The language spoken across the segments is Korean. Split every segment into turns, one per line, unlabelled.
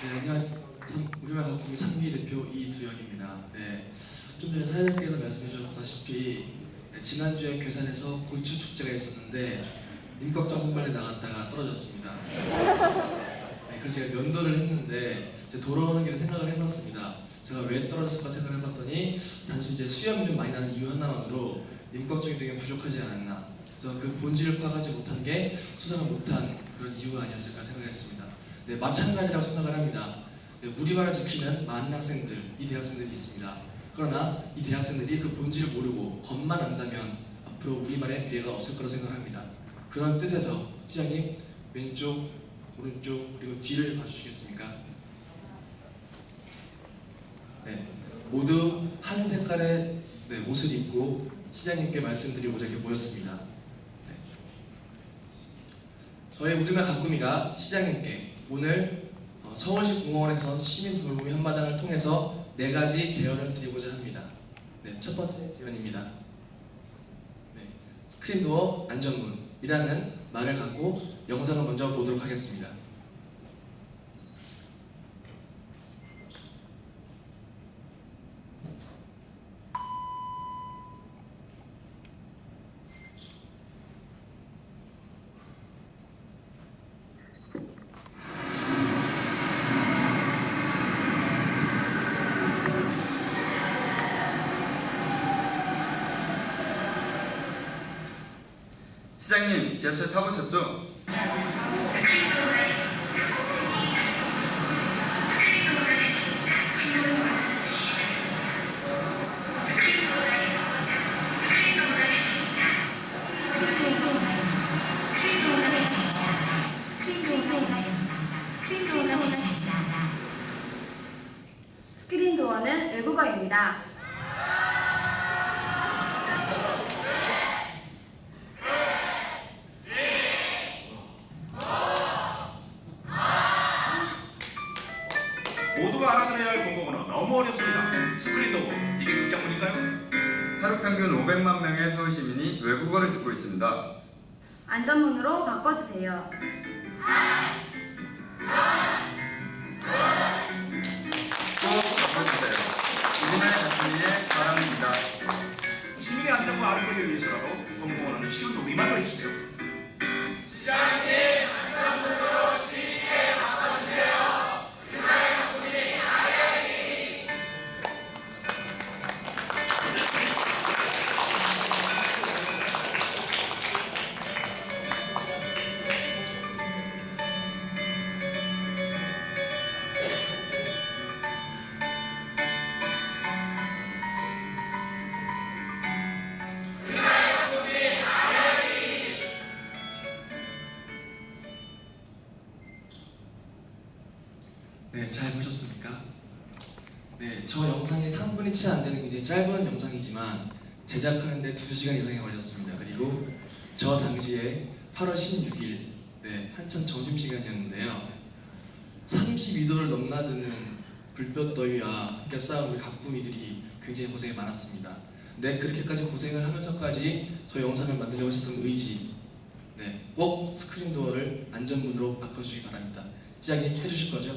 네, 안녕. 참, 우리말 가꾸미 3기 대표 이두영입니다. 네, 좀 전에 사회자께서 말씀해 주셨다시피 네, 지난주에 괴산에서 고추 축제가 있었는데 임꺽정 선발에 나갔다가 떨어졌습니다. 네, 그래서 제가 면도를 했는데 이제 돌아오는 길에 생각을 해봤습니다. 제가 왜 떨어졌을까 생각을 해봤더니 단순히 이제 수염이 좀 많이 나는 이유 하나만으로 임꺽정이 되게 부족하지 않았나. 그래서 그 본질을 파악하지 못한 게 수상을 못한 그런 이유가 아니었을까 생각했습니다. 네, 마찬가지라고 생각을 합니다. 네, 우리말을 지키는 많은 학생들, 이 대학생들이 있습니다. 그러나 이 대학생들이 그 본질을 모르고 겉만 안다면 앞으로 우리말에 미래가 없을 거라 생각합니다. 그런 뜻에서 시장님 왼쪽, 오른쪽 그리고 뒤를 봐주시겠습니까? 네, 모두 한 색깔의 네, 옷을 입고 시장님께 말씀드리고자 이렇게 모였습니다. 네. 저희 우리말 가꾸미가 시장님께 오늘 어, 서울시 공원에서 시민 돌보미 한마당을 통해서 네 가지 제언을 드리고자 합니다. 네, 첫 번째 제언입니다. 네, 스크린 도어 안전문이라는 말을 갖고 영상을 먼저 보도록 하겠습니다.
시장님 지하철 타보셨죠?
스크린 도어는. 스크
짧은 영상이지만 제작하는데 2시간 이상이 걸렸습니다. 그리고 저 당시에 8월 16일, 네, 한참 점심시간이었는데요. 32도를 넘나드는 불볕 더위와 함께 싸운 우리 가꾸미들이 굉장히 고생이 많았습니다. 네, 그렇게까지 고생을 하면서까지 저 영상을 만들려고 하셨던 의지, 네, 꼭 스크린 도어를 안전문으로 바꿔주시기 바랍니다. 시장님 해주실 거죠?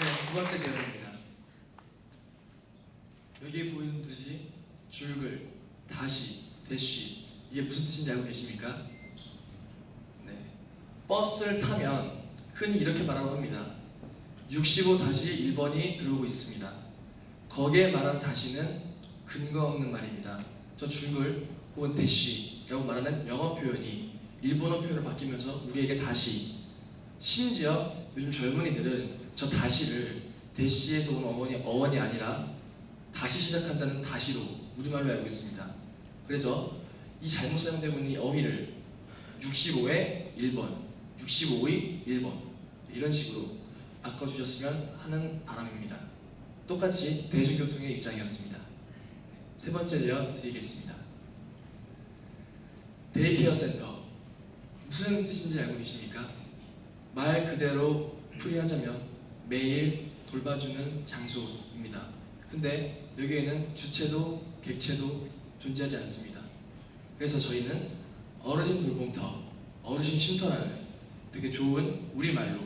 네, 두 번째 제안입니다. 여기 보이는 듯이 줄글, 다시, 대쉬 이게 무슨 뜻인지 알고 계십니까? 네, 버스를 타면 흔히 이렇게 말하고 합니다. 65-1번이 들어오고 있습니다. 거기에 말하는 다시는 근거 없는 말입니다. 저 줄글 혹은 대쉬라고 말하는 영어 표현이 일본어 표현으로 바뀌면서 우리에게 다시 심지어 요즘 젊은이들은 저 다시를 대시에서 온 어원이 어원이 아니라 다시 시작한다는 다시로 우리말로 알고 있습니다. 그래서 이 잘못 사용되고 있는 이 어휘를 65의 1번, 65의 1번 이런 식으로 바꿔주셨으면 하는 바람입니다. 똑같이 대중교통의 입장이었습니다. 세 번째 제안 드리겠습니다. 데이케어 센터 무슨 뜻인지 알고 계십니까? 말 그대로 풀이하자면 매일 돌봐주는 장소입니다. 근데 여기에는 주체도 객체도 존재하지 않습니다. 그래서 저희는 어르신 돌봄터, 어르신 쉼터라는 되게 좋은 우리말로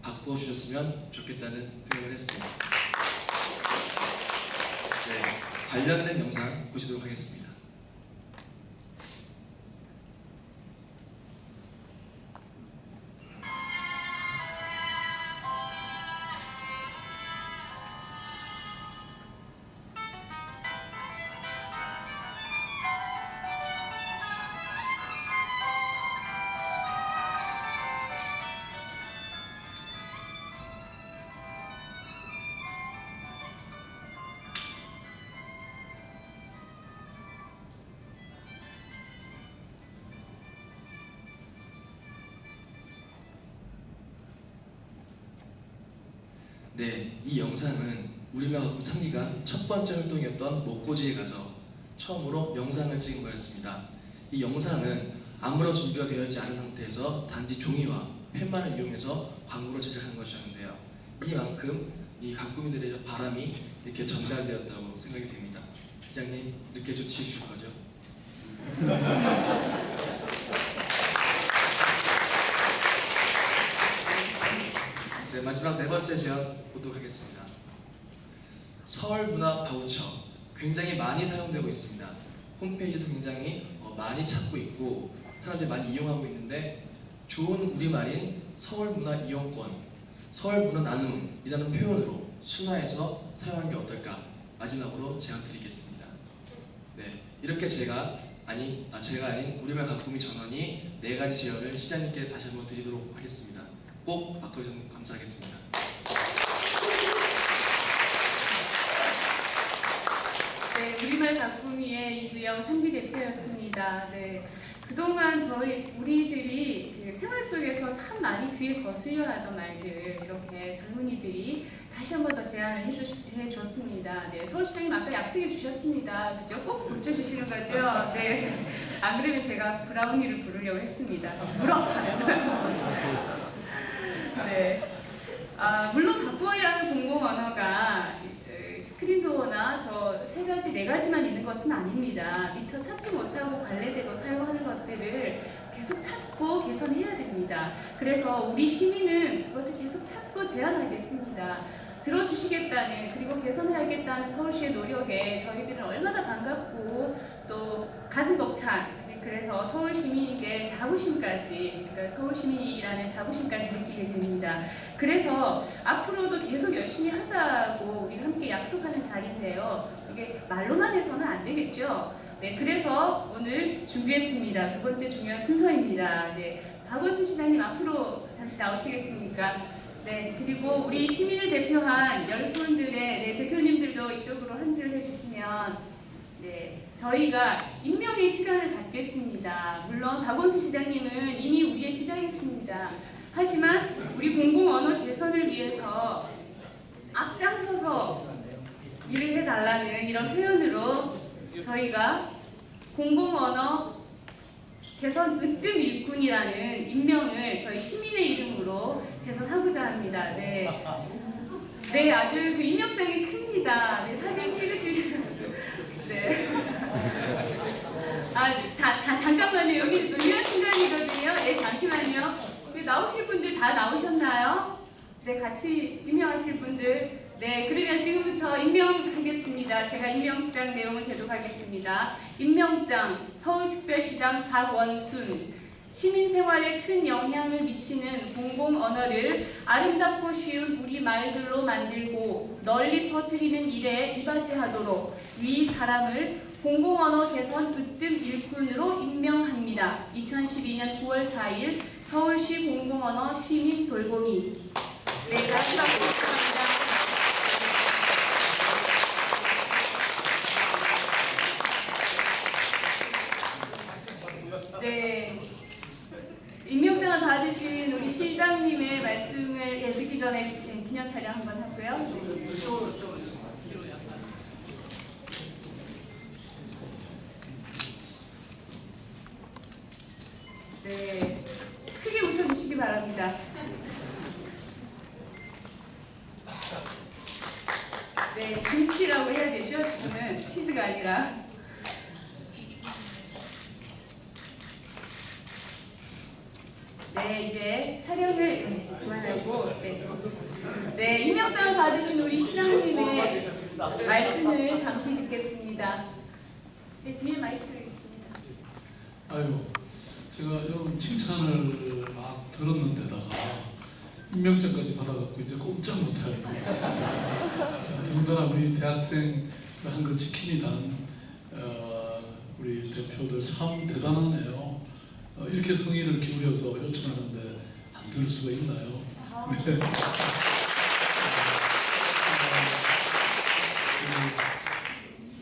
바꾸어 주셨으면 좋겠다는 생각을 했습니다. 네, 관련된 영상 보시도록 하겠습니다. 네, 이 영상은 갖고 창기가 첫 번째 활동이었던 목고지에 가서 처음으로 영상을 찍은 거였습니다. 이 영상은 아무런 준비가 되어 있지 않은 상태에서 단지 종이와 펜만을 이용해서 광고를 제작한 것이었는데요. 이만큼 이 가꾸미들의 바람이 이렇게 전달되었다고 생각이 됩니다. 기장님 늦게 조치해 주실 거죠? 네, 마지막 네 번째 제안 보도록 하겠습니다. 서울 문화 바우처 굉장히 많이 사용되고 있습니다. 홈페이지도 굉장히 어, 많이 찾고 있고 사람들이 많이 이용하고 있는데 좋은 우리말인 서울 문화 이용권, 서울 문화 나눔이라는 표현으로 순화해서 사용하는 게 어떨까? 마지막으로 제안 드리겠습니다. 네, 이렇게 제가 아니 아, 제가 아닌 우리말 가꾸미 전원이 네 가지 제안을 시장님께 다시 한번 드리도록 하겠습니다. 꼭 바꿔주시면 감사하겠습니다.
네, 우리말 가꾸미의 이두영 상비 대표였습니다. 네, 그동안 저희 우리들이 그 생활 속에서 참 많이 귀에 거슬려 하던 말들 이렇게 젊은이들이 다시 한 번 더 제안을 해주, 해줬습니다. 네, 서울시장님 아까 약속해 주셨습니다. 그죠? 꼭 고쳐주시는 거죠? 네. 안 그러면 제가 브라우니를 부르려고 했습니다. 물어봐요. 네. 아, 물론 바꾸어이라는 공공 언어가 에, 스크린 도어나 저 세 가지 네 가지만 있는 것은 아닙니다. 미처 찾지 못하고 관례대로 사용하는 것들을 계속 찾고 개선해야 됩니다. 그래서 우리 시민은 그것을 계속 찾고 제안하겠습니다. 들어주시겠다는 그리고 개선해야겠다는 서울시의 노력에 저희들은 얼마나 반갑고 또 가슴 벅찬 그래서 서울 시민에게 자부심까지 그러니까 서울 시민이라는 자부심까지 느끼게 됩니다. 그래서 앞으로도 계속 열심히 하자고 우리 함께 약속하는 자리인데요. 이게 말로만 해서는 안 되겠죠. 네, 그래서 오늘 준비했습니다. 두 번째 중요한 순서입니다. 네, 박원순 시장님 앞으로 잠시 나오시겠습니까? 네, 그리고 우리 시민을 대표한 여러분들의 네, 대표님들도 이쪽으로 한줄 해주시면 네, 저희가 임명의 시간을 갖겠습니다. 물론 박원순 시장님은 이미 우리의 시장이십니다. 하지만 우리 공공 언어 개선을 위해서 앞장서서 일을 해달라는 이런 표현으로 저희가 공공 언어 개선 으뜸 일꾼이라는 임명을 저희 시민의 이름으로 개선하고자 합니다. 네. 네, 아주 그 임명장이 큽니다. 네, 사진 찍으시면. 네. 아, 자, 자, 잠깐만요. 여기 중요한 순간이거든요. 네, 잠시만요. 네, 나오실 분들 다 나오셨나요? 네, 같이 임명하실 분들. 네, 그러면 지금부터 임명하겠습니다. 제가 임명장 내용을 계속하겠습니다. 임명장 서울특별시장 박원순 시민 생활에 큰 영향을 미치는 공공 언어를 아름답고 쉬운 우리 말글로 만들고 널리 퍼뜨리는 일에 이바지하도록 위 사람을 공공 언어 개선 으뜸 일꾼으로 임명합니다. 2012년 9월 4일 서울시 공공 언어 시민 돌보미. 네, 부탁드립니다. 네. 받으신 우리 시장님의 말씀을 예, 듣기 전에 네, 기념 촬영 한번 하고요. 네, 또, 또. 네. 크게 웃어주시기 바랍니다. 네, 김치라고 해야 되죠? 지금은 치즈가 아니라. 네, 이제 촬영을 네, 그만하고 네. 네, 임명장 받으신 우리 신앙님의 말씀을 잠시 듣겠습니다. 네, 뒤에 마이크를 있습니다.
아유, 제가 여러분 칭찬을 막 들었는데다가 임명장까지 받아갖고 이제 꼼짝 못할 것 같습니다. 더군다나 우리 대학생 한글 지킴이 단 어, 우리 대표들 참 대단하네요. 어, 이렇게 성의를 기울여서 요청하는데 안 들을 수가 있나요? 네. 어,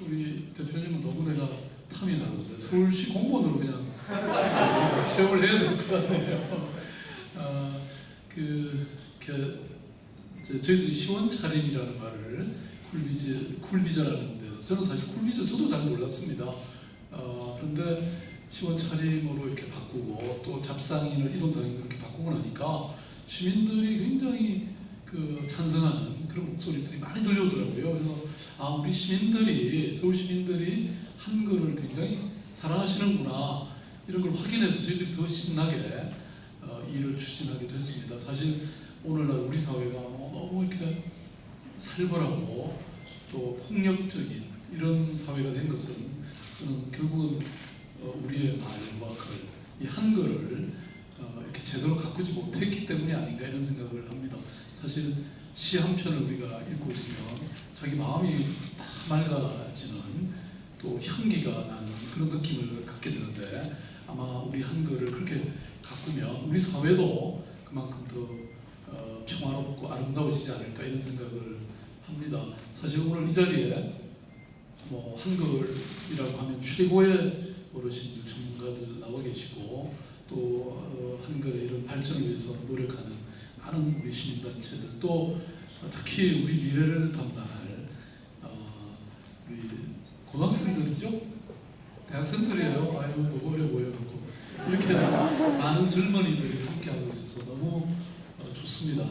우리 대표님은 너무 내가 탐이 나는데 서울시 공무원으로 그냥 채용을 해야 될 것 같네요. 아, 그, 그 이제 저희들이 시원 차림이라는 말을 쿨비즈 쿨비자라는 데서 저는 사실 쿨비자 저도 잘 몰랐습니다. 어, 그런데 시원 차림으로 이렇게 바꾸고 또 잡상인을 이동상인으로 이렇게 바꾸고 나니까 시민들이 굉장히 그 찬성하는 그런 목소리들이 많이 들려오더라고요. 그래서 아 우리 시민들이 서울 시민들이 한글을 굉장히 사랑하시는구나 이런 걸 확인해서 저희들이 더 신나게 어, 일을 추진하게 됐습니다. 사실 오늘날 우리 사회가 뭐 너무 이렇게 살벌하고 또 폭력적인 이런 사회가 된 것은 결국은 어, 우리의 말과 글, 이 한글을 어, 이렇게 제대로 가꾸지 못했기 때문이 아닌가 이런 생각을 합니다. 사실 시 한 편을 우리가 읽고 있으면 자기 마음이 다 맑아지는 또 향기가 나는 그런 느낌을 갖게 되는데 아마 우리 한글을 그렇게 가꾸면 우리 사회도 그만큼 더 어, 평화롭고 아름다워지지 않을까 이런 생각을 합니다. 사실 오늘 이 자리에 뭐 한글이라고 하면 최고의 어르신들 전문가들 나와 계시고 또 어, 한글의 이런 발전을 위해서 노력하는 많은 우리 시민단체들 또 특히 우리 미래를 담당할 어, 우리 고등학생들이죠? 대학생들이에요. 아유 너무 어려 보여갖고. 이렇게 많은 젊은이들이 함께하고 있어서 너무 어, 좋습니다.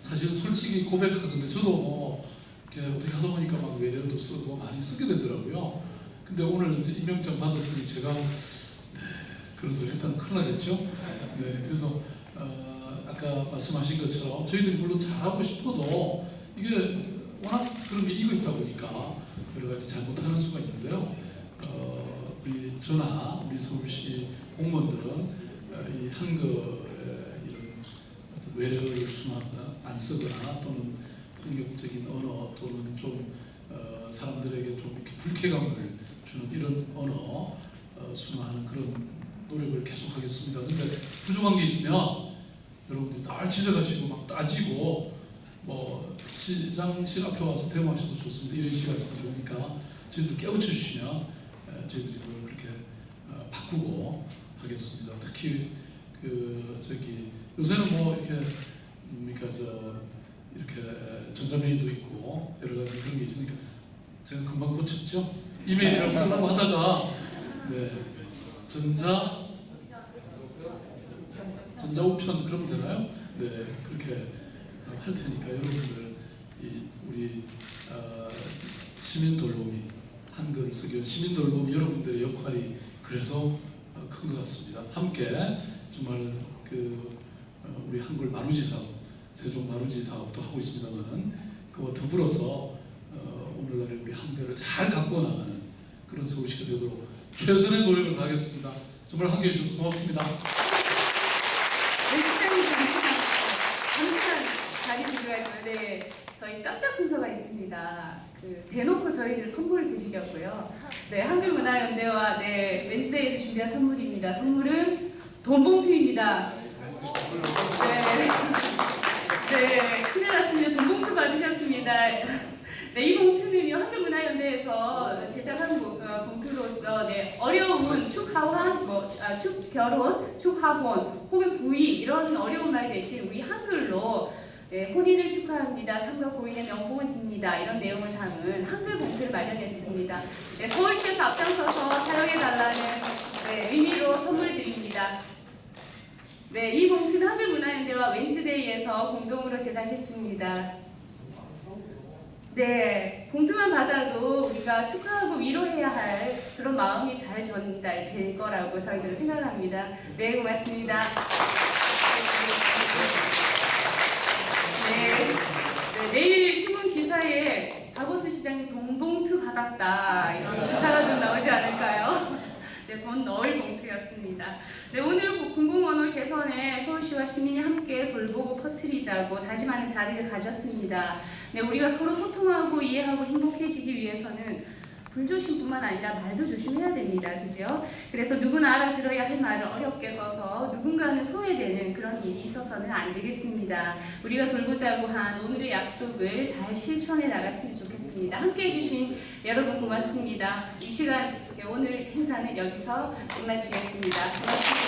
사실 솔직히 고백하는데 저도 뭐 이렇게 어떻게 하다 보니까 막 외래어도 쓰고 많이 쓰게 되더라고요 근데 오늘 이제 임명장 받았으니 제가 네 그래서 일단 큰일 나겠죠 네 그래서 어, 아까 말씀하신 것처럼 저희들이 물론 잘하고 싶어도 이게 워낙 그런 게 익어 있다 보니까 여러 가지 잘못하는 수가 있는데요. 어, 우리 저나 우리 서울시 공무원들은 어, 이 한글의 이런 어떤 외래어를 순화하거나 안 쓰거나 또는 폭력적인 언어 또는 좀 어, 사람들에게 좀 이렇게 불쾌감을 주는 이런 언어 어, 순화하는 그런 노력을 계속하겠습니다. 근데 부족한 게 있으면 여러분들이 날 지적하시고 막 따지고 뭐 시장실 앞에 와서 대모하셔도 좋습니다. 이런 시간이 좋으니까 저희들 깨우쳐 주시면 에, 저희들이 뭘 그렇게 어, 바꾸고 하겠습니다. 특히 그 저기 요새는 뭐 이렇게 뭡니까 저 이렇게 전자메일도 있고 여러 가지 그런 게 있으니까 제가 금방 고쳤죠. 이메일이라고 쓰려고 하다가 네 전자 전자 우편 그러면 되나요? 네 그렇게 할 테니까 여러분들 이 우리 어, 시민 돌봄이 한글을 쓰기 시민 돌봄 여러분들의 역할이 그래서 어, 큰것 같습니다. 함께 정말 그 어, 우리 한글 마루지 사업, 세종 마루지 사업도 하고 있습니다만은 그와 더불어서 어, 오늘날의 우리 한글을 잘 가꾸어 나가는 그런 서울시가 되도록 최선의 노력을 다하겠습니다. 정말 함께해 주셔서 고맙습니다.
네, 저희 깜짝 순서가 있습니다. 그 대놓고 저희들 선물을 드리려고요. 네, 한글문화연대와 네 웬스데이에서 준비한 선물입니다. 선물은 돈봉투입니다. 네, 네, 큰일 났습니다. 돈봉투 받으셨습니다. 네, 이 봉투는요 한글문화연대에서 제작한 봉- 어, 봉투로서 네, 어려운 축하환, 뭐 아, 축결혼, 축하혼 혹은 부의 이런 어려운 말 대신 우리 한글로 네, 혼인을 축하합니다. 삼가 고인의 명복입니다. 이런 내용을 담은 한글 봉투를 마련했습니다. 네, 서울시에서 앞장서서 사용해달라는 네, 의미로 선물 드립니다. 네, 이 봉투는 한글문화연대와 웬즈데이에서 공동으로 제작했습니다. 네, 봉투만 받아도 우리가 축하하고 위로해야 할 그런 마음이 잘 전달될 거라고 저희들은 생각합니다. 네, 고맙습니다. 네. 네, 내일 신문 기사에 박원순 시장이 돈봉투 받았다 이런 기사가 좀 나오지 않을까요? 네, 돈 넣을 봉투 였습니다. 네, 오늘 공공원호 개선에 서울시와 시민이 함께 돌보고 퍼뜨리자고 다짐하는 자리를 가졌습니다. 네, 우리가 서로 소통하고 이해하고 행복해지기 위해서는 불조심뿐만 아니라 말도 조심해야 됩니다. 그죠? 그래서 누구나 알아들어야 할 말을 어렵게 써서 누군가는 소외되는 그런 일이 있어서는 안 되겠습니다. 우리가 돌보자고 한 오늘의 약속을 잘 실천해 나갔으면 좋겠습니다. 함께 해주신 여러분 고맙습니다. 이 시간 오늘 행사는 여기서 끝마치겠습니다. 고맙습니다.